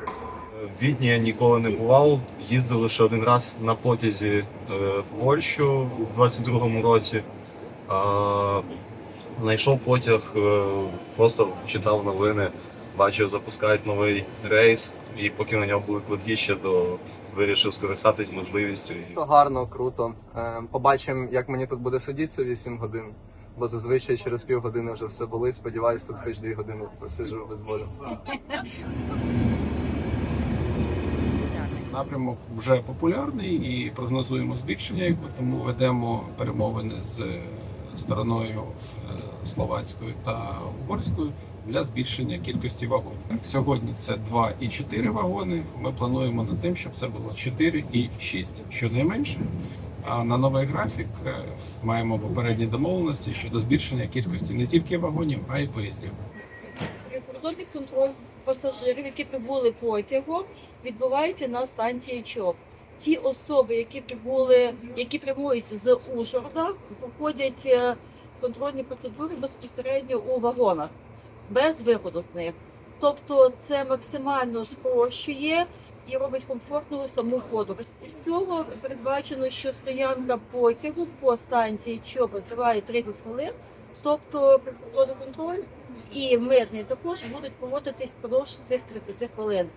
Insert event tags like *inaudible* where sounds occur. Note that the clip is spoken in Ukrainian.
В Відні я ніколи не бував. Їздив лише один раз на потязі е, в Польщу у 22-му році. А, Знайшов потяг, е, просто читав новини, бачив, запускають новий рейс, і поки на нього були квитки ще, то вирішив скористатись можливістю. То гарно, круто. Е, Побачимо, як мені тут буде сидітися 8 годин. Бо зазвичай через півгодини вже все болить. Сподіваюсь, тут хоч 2 години посиджу без болю. *laughs* Напрямок вже популярний і прогнозуємо збільшення, тому ведемо перемовини з е, стороною е, словацькою та угорською для збільшення кількості вагонів. Сьогодні це 2 і 4 вагони. Ми плануємо над тим, щоб це було 4 і 6, щонайменше. А на новий графік е, маємо попередні домовленості щодо збільшення кількості не тільки вагонів, а й поїздів. Прикордонний контроль пасажирів, які прибули потягом, відбувається на станції ЧОП. Ті особи, які прибули, які прямують з Ужгорода, проходять е, контрольні процедури безпосередньо у вагонах, без виходу з них. Тобто це максимально спрощує і робить комфортною саму подорож. З цього передбачено, що стоянка потягу по станції ЧОП триває 30 хвилин. Тобто прикордонний і митний також будуть проводитись впродовж цих 30 хвилин.